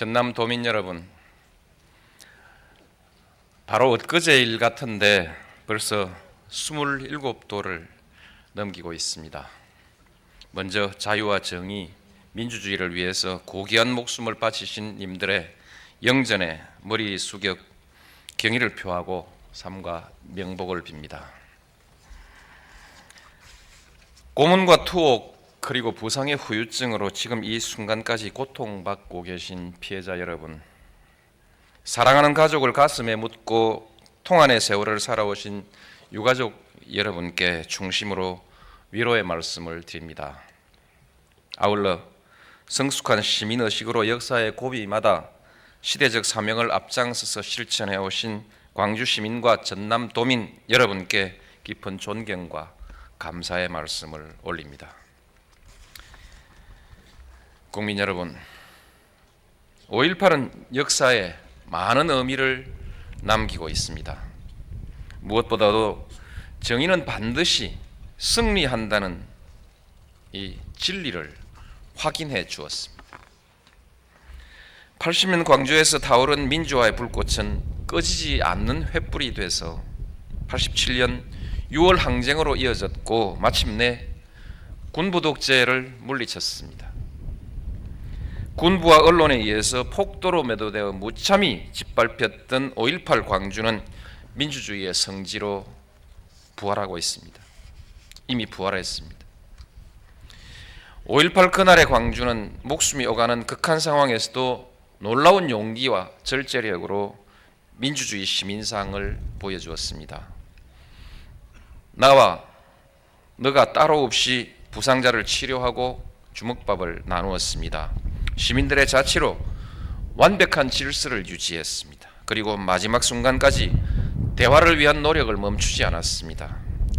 전남 도민 여러분, 바로 엊그제 일 같은데 벌써 27도를 넘기고 있습니다. 먼저 자유와 정의, 민주주의를 위해서 고귀한 목숨을 바치신 님들의 영전에 머리 숙여 경의를 표하고 삼가 명복을 빕니다. 고문과 투옥 그리고 부상의 후유증으로 지금 이 순간까지 고통받고 계신 피해자 여러분, 사랑하는 가족을 가슴에 묻고 통안의 세월을 살아오신 유가족 여러분께 중심으로 위로의 말씀을 드립니다. 아울러 성숙한 시민 의식으로 역사의 고비마다 시대적 사명을 앞장서서 실천해 오신 광주 시민과 전남 도민 여러분께 깊은 존경과 감사의 말씀을 올립니다. 국민 여러분, 5.18은 역사에 많은 의미를 남기고 있습니다. 무엇보다도 정의는 반드시 승리한다는 이 진리를 확인해 주었습니다. 80년 광주에서 타오른 민주화의 불꽃은 꺼지지 않는 횃불이 돼서 87년 6월 항쟁으로 이어졌고 마침내 군부 독재를 물리쳤습니다. 군부와 언론에 의해서 폭도로 매도되어 무참히 짓밟혔던 5.18 광주는 민주주의의 성지로 부활하고 있습니다. 이미 부활했습니다. 5.18 그날의 광주는 목숨이 오가는 극한 상황에서도 놀라운 용기와 절제력으로 민주주의 시민상을 보여주었습니다. 나와 너가 따로 없이 부상자를 치료하고 주먹밥을 나누었습니다. 시민들의 자치로 완벽한 질서를 유지했습니다. 그리고 마지막 순간까지 대화를 위한 노력을 멈추지 않았습니다.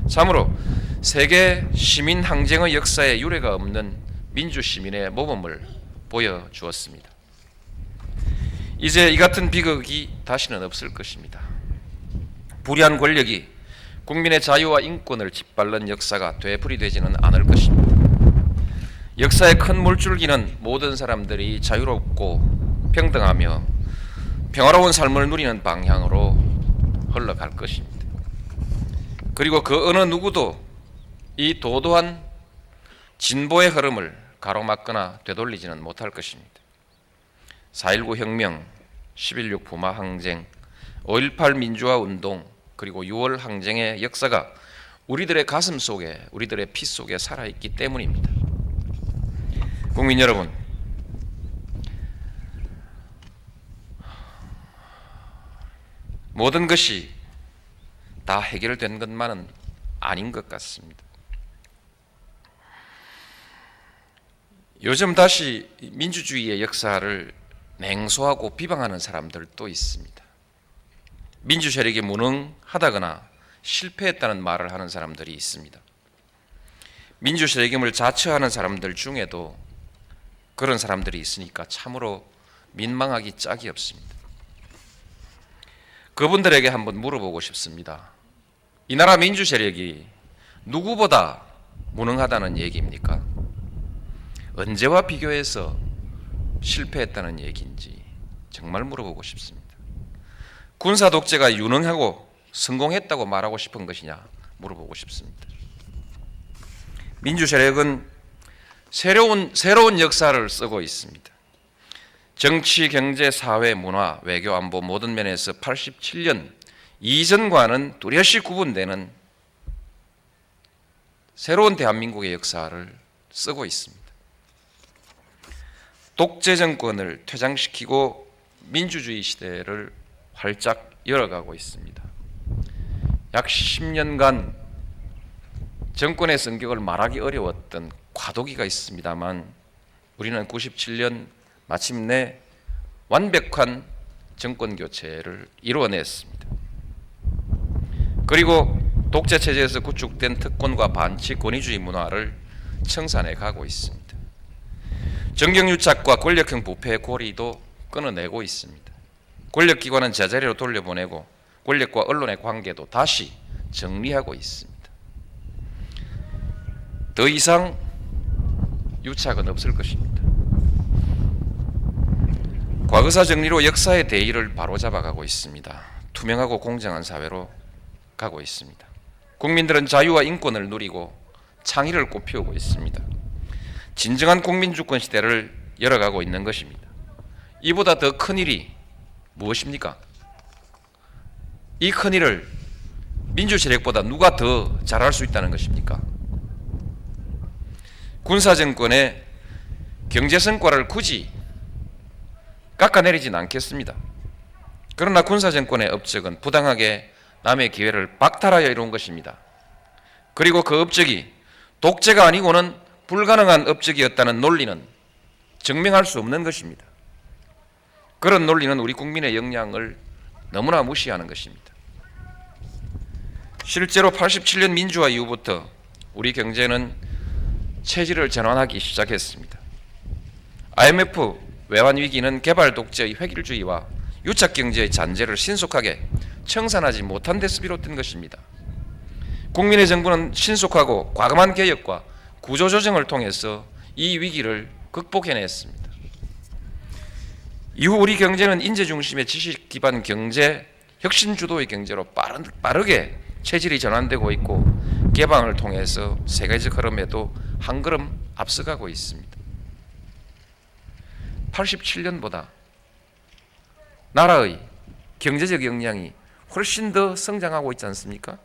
참으로 세계 시민 항쟁의 역사에 유례가 없는 민주 시민의 모범을 보여주었습니다. 이제 이 같은 비극이 다시는 없을 것입니다. 불의한 권력이 국민의 자유와 인권을 짓밟는 역사가 되풀이되지는 않을 것입니다. 역사의 큰 물줄기는 모든 사람들이 자유롭고 평등하며 평화로운 삶을 누리는 방향으로 흘러갈 것입니다. 그리고 그 어느 누구도 이 도도한 진보의 흐름을 가로막거나 되돌리지는 못할 것입니다. 4.19 혁명, 11.6 부마 항쟁, 5.18 민주화 운동, 그리고 6월 항쟁의 역사가 우리들의 가슴 속에, 우리들의 피 속에 살아있기 때문입니다. 국민 여러분, 모든 것이 다 해결된 것만은 아닌 것 같습니다. 요즘 다시 민주주의의 역사를 냉소하고 비방하는 사람들도 있습니다. 민주 세력이 무능하다거나 실패했다는 말을 하는 사람들이 있습니다. 민주 세력임을 자처하는 사람들 중에도 그런 사람들이 있으니까 참으로 민망하기 짝이 없습니다. 그분들에게 한번 물어보고 싶습니다. 이 나라 민주 세력이 누구보다 무능하다는 얘기입니까? 언제와 비교해서 실패했다는 얘기인지 정말 물어보고 싶습니다. 군사 독재가 유능하고 성공했다고 말하고 싶은 것이냐 물어보고 싶습니다. 민주 세력은 새로운 새로운 역사를 쓰고 있습니다. 정치, 경제, 사회, 문화, 외교, 안보 모든 면에서 87년 이전과는 뚜렷이 구분되는 새로운 대한민국의 역사를 쓰고 있습니다. 독재 정권을 퇴장시키고 민주주의 시대를 활짝 열어가고 있습니다. 약 10년간 정권의 성격을 말하기 어려웠던 과도기가 있습니다만 우리는 97년 마침내 완벽한 정권 교체를 이루어냈습니다. 그리고 독재 체제에서 구축된 특권과 반칙 권위주의 문화를 청산해 가고 있습니다. 정경유착과 권력형 부패의 고리도 끊어내고 있습니다. 권력기관은 제자리로 돌려보내고 권력과 언론의 관계도 다시 정리하고 있습니다. 더 이상 유착은 없을 것입니다. 과거사 정리로 역사의 대의를 바로잡아가고 있습니다. 투명하고 공정한 사회로 가고 있습니다. 국민들은 자유와 인권을 누리고 창의를 꽃피우고 있습니다. 진정한 국민 주권 시대를 열어가고 있는 것입니다. 이보다 더 큰 일이 무엇입니까? 이 큰 일을 민주 세력보다 누가 더 잘할 수 있다는 것입니까? 군사 정권의 경제 성과를 굳이 깎아내리진 않겠습니다. 그러나 군사 정권의 업적은 부당하게 남의 기회를 박탈하여 이룬 것입니다. 그리고 그 업적이 독재가 아니고는 불가능한 업적이었다는 논리는 증명할 수 없는 것입니다. 그런 논리는 우리 국민의 역량을 너무나 무시하는 것입니다. 실제로 87년 민주화 이후부터 우리 경제는 체질을 전환하기 시작했습니다. IMF 외환 위기는 개발 독재의 획일주의와 유착 경제의 잔재를 신속하게 청산하지 못한 데서 비롯된 것입니다. 국민의 정부는 신속하고 과감한 개혁과 구조 조정을 통해서 이 위기를 극복해냈습니다. 이후 우리 경제는 인재 중심의 지식 기반 경제, 혁신 주도의 경제로 빠르게 체질이 전환되고 있고 개방을 통해서 세계적 흐름에도 한 걸음 앞서가고 있습니다. 87년보다 나라의 경제적 역량이 훨씬 더 성장하고 있지 않습니까?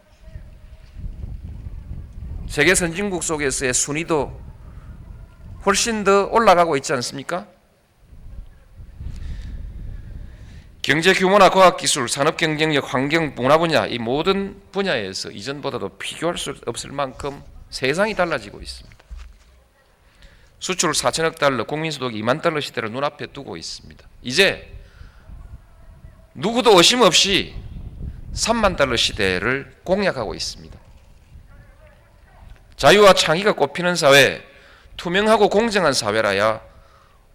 세계 선진국 속에서의 순위도 훨씬 더 올라가고 있지 않습니까? 경제 규모나 과학 기술, 산업 경쟁력, 환경, 문화 분야 이 모든 분야에서 이전보다도 비교할 수 없을 만큼 세상이 달라지고 있습니다. 수출 4천억 달러, 국민 소득 2만 달러 시대를 눈앞에 두고 있습니다. 이제 누구도 의심 없이 3만 달러 시대를 공략하고 있습니다. 자유와 창의가 꽃피는 사회, 투명하고 공정한 사회라야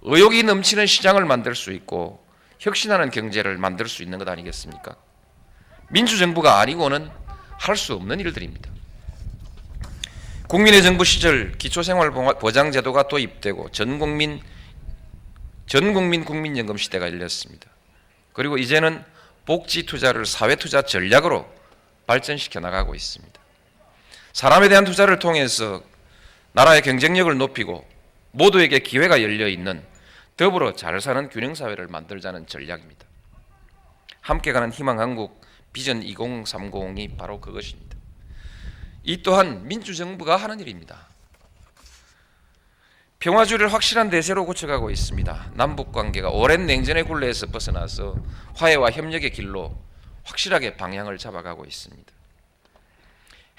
의욕이 넘치는 시장을 만들 수 있고 혁신하는 경제를 만들 수 있는 것 아니겠습니까? 민주정부가 아니고는 할 수 없는 일들입니다. 국민의 정부 시절 기초생활보장제도가 도입되고 전국민 전국민 국민연금 시대가 열렸습니다. 그리고 이제는 복지 투자를 사회 투자 전략으로 발전시켜 나가고 있습니다. 사람에 대한 투자를 통해서 나라의 경쟁력을 높이고 모두에게 기회가 열려 있는 더불어 잘 사는 균형 사회를 만들자는 전략입니다. 함께 가는 희망 한국 비전 2030이 바로 그것입니다. 이 또한 민주정부가 하는 일입니다. 평화주의를 확실한 대세로 고쳐가고 있습니다. 남북 관계가 오랜 냉전의 굴레에서 벗어나서 화해와 협력의 길로 확실하게 방향을 잡아가고 있습니다.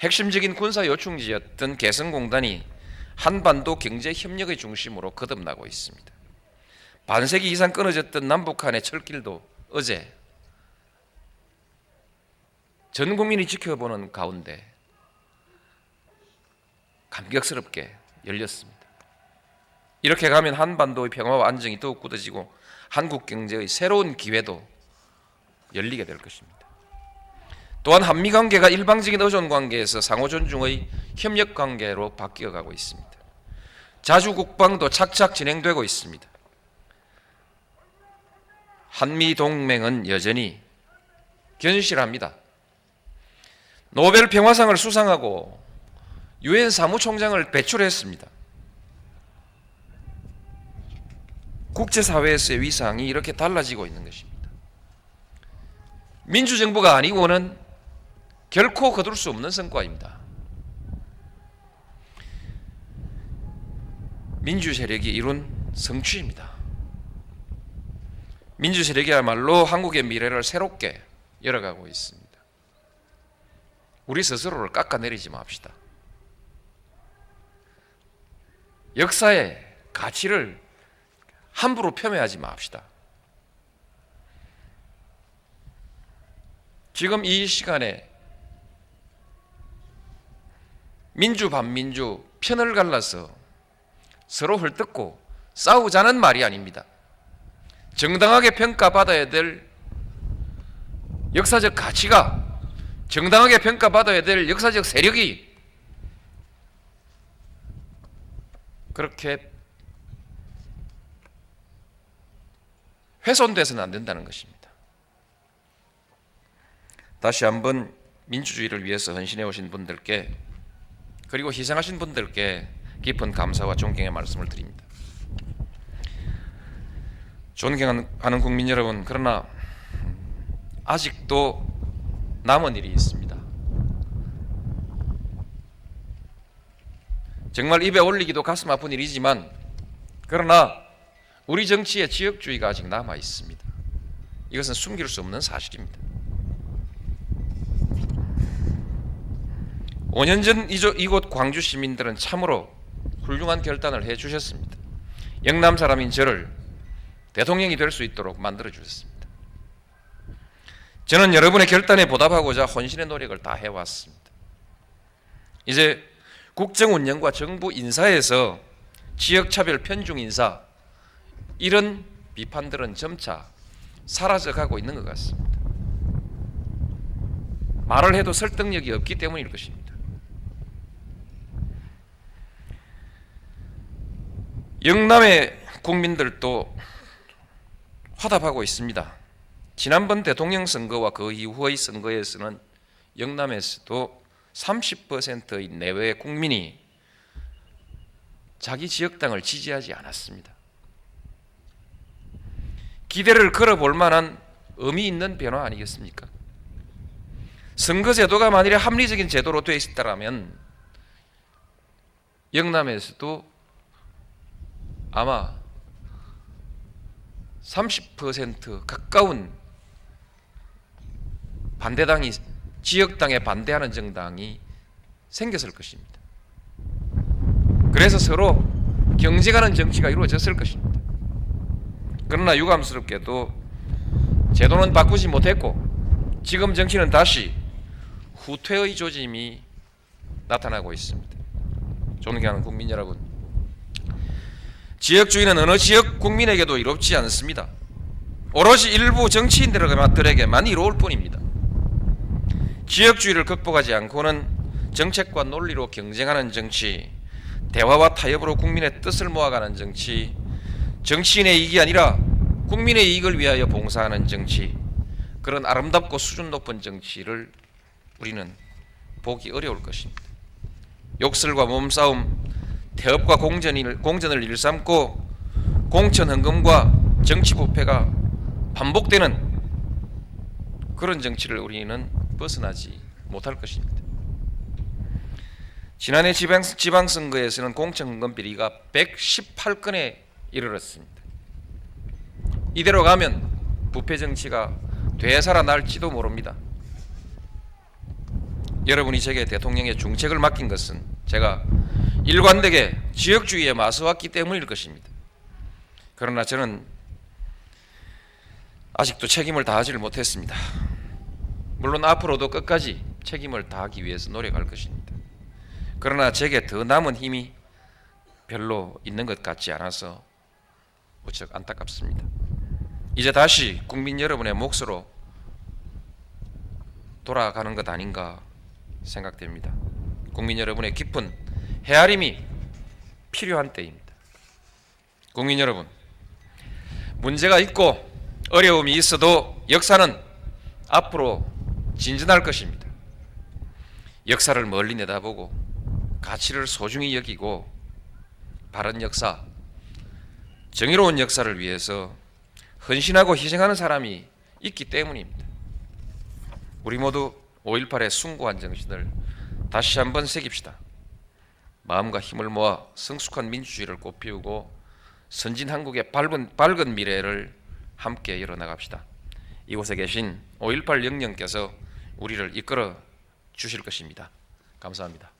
핵심적인 군사 요충지였던 개성공단이 한반도 경제 협력의 중심으로 거듭나고 있습니다. 반세기 이상 끊어졌던 남북한의 철길도 어제 전 국민이 지켜보는 가운데 감격스럽게 열렸습니다. 이렇게 가면 한반도의 평화와 안정이 더욱 굳어지고 한국 경제의 새로운 기회도 열리게 될 것입니다. 또한 한미 관계가 일방적인 의존 관계에서 상호 존중의 협력 관계로 바뀌어 가고 있습니다. 자주 국방도 착착 진행되고 있습니다. 한미 동맹은 여전히 견실합니다. 노벨 평화상을 수상하고 유엔 사무총장을 배출했습니다. 국제사회에서의 위상이 이렇게 달라지고 있는 것입니다. 민주정부가 아니고는 결코 거둘 수 없는 성과입니다. 민주 세력이 이룬 성취입니다. 민주 세력이야말로 한국의 미래를 새롭게 열어가고 있습니다. 우리 스스로를 깎아내리지 맙시다. 역사의 가치를 함부로 폄훼하지 맙시다. 지금 이 시간에 민주 반민주 편을 갈라서 서로 헐뜯고 싸우자는 말이 아닙니다. 정당하게 평가받아야 될 역사적 가치가 정당하게 평가받아야 될 역사적 세력이 그렇게 훼손돼서는 안 된다는 것입니다. 다시 한번 민주주의를 위해서 헌신해 오신 분들께 그리고 희생하신 분들께 깊은 감사와 존경의 말씀을 드립니다. 존경하는 국민 여러분, 그러나 아직도 남은 일이 있습니다. 정말 입에 올리기도 가슴 아픈 일이지만 그러나 우리 정치에 지역주의가 아직 남아 있습니다. 이것은 숨길 수 없는 사실입니다. 5년 전 이곳 광주 시민들은 참으로 훌륭한 결단을 해 주셨습니다. 영남 사람인 저를 대통령이 될 수 있도록 만들어 주셨습니다. 저는 여러분의 결단에 보답하고자 헌신의 노력을 다 해왔습니다. 이제 국정 운영과 정부 인사에서 지역차별 편중 인사 이런 비판들은 점차 사라져가고 있는 것 같습니다. 말을 해도 설득력이 없기 때문일 것입니다. 영남의 국민들도 화답하고 있습니다. 지난번 대통령 선거와 그 이후의 선거에서는 영남에서도 30%의 내외 국민이 자기 지역당을 지지하지 않았습니다. 기대를 걸어볼 만한 의미 있는 변화 아니겠습니까? 선거제도가 만일에 합리적인 제도로 되어 있었다면 영남에서도 아마 30% 가까운 반대당이 지역당에 반대하는 정당이 생겼을 것입니다. 그래서 서로 경쟁하는 정치가 이루어졌을 것입니다. 그러나 유감스럽게도 제도는 바꾸지 못했고 지금 정치는 다시 후퇴의 조짐이 나타나고 있습니다. 존경하는 국민 여러분, 지역주의는 어느 지역 국민에게도 이롭지 않습니다. 오로지 일부 정치인들에게만 이로울 뿐입니다. 지역주의를 극복하지 않고는 정책과 논리로 경쟁하는 정치, 대화와 타협으로 국민의 뜻을 모아가는 정치, 정치인의 이익이 아니라 국민의 이익을 위하여 봉사하는 정치, 그런 아름답고 수준 높은 정치를 우리는 보기 어려울 것입니다. 욕설과 몸싸움, 태업과 공전을, 공전을 일삼고 공천 헌금과 정치 부패가 반복되는 그런 정치를 우리는 벗어나지 못할 것입니다. 지난해 지방, 지방 선거에서는 공천 헌금 비리가 118건에 이르렀습니다. 이대로 가면 부패 정치가 되살아날지도 모릅니다. 여러분이 제게 대통령의 중책을 맡긴 것은 제가 일관되게 지역주의에 맞서왔기 때문일 것입니다. 그러나 저는 아직도 책임을 다하지를 못했습니다. 물론 앞으로도 끝까지 책임을 다하기 위해서 노력할 것입니다. 그러나 제게 더 남은 힘이 별로 있는 것 같지 않아서 무척 안타깝습니다. 이제 다시 국민 여러분의 몫으로 돌아가는 것 아닌가 생각됩니다. 국민 여러분의 깊은 헤아림이 필요한 때입니다. 국민 여러분, 문제가 있고 어려움이 있어도 역사는 앞으로 진전할 것입니다. 역사를 멀리 내다보고 가치를 소중히 여기고 바른 역사, 정의로운 역사를 위해서 헌신하고 희생하는 사람이 있기 때문입니다. 우리 모두 5.18의 숭고한 정신을 다시 한번 새깁시다. 마음과 힘을 모아 성숙한 민주주의를 꽃피우고 선진 한국의 밝은, 밝은 미래를 함께 열어나갑시다. 이곳에 계신 5.18 영령께서 우리를 이끌어 주실 것입니다. 감사합니다.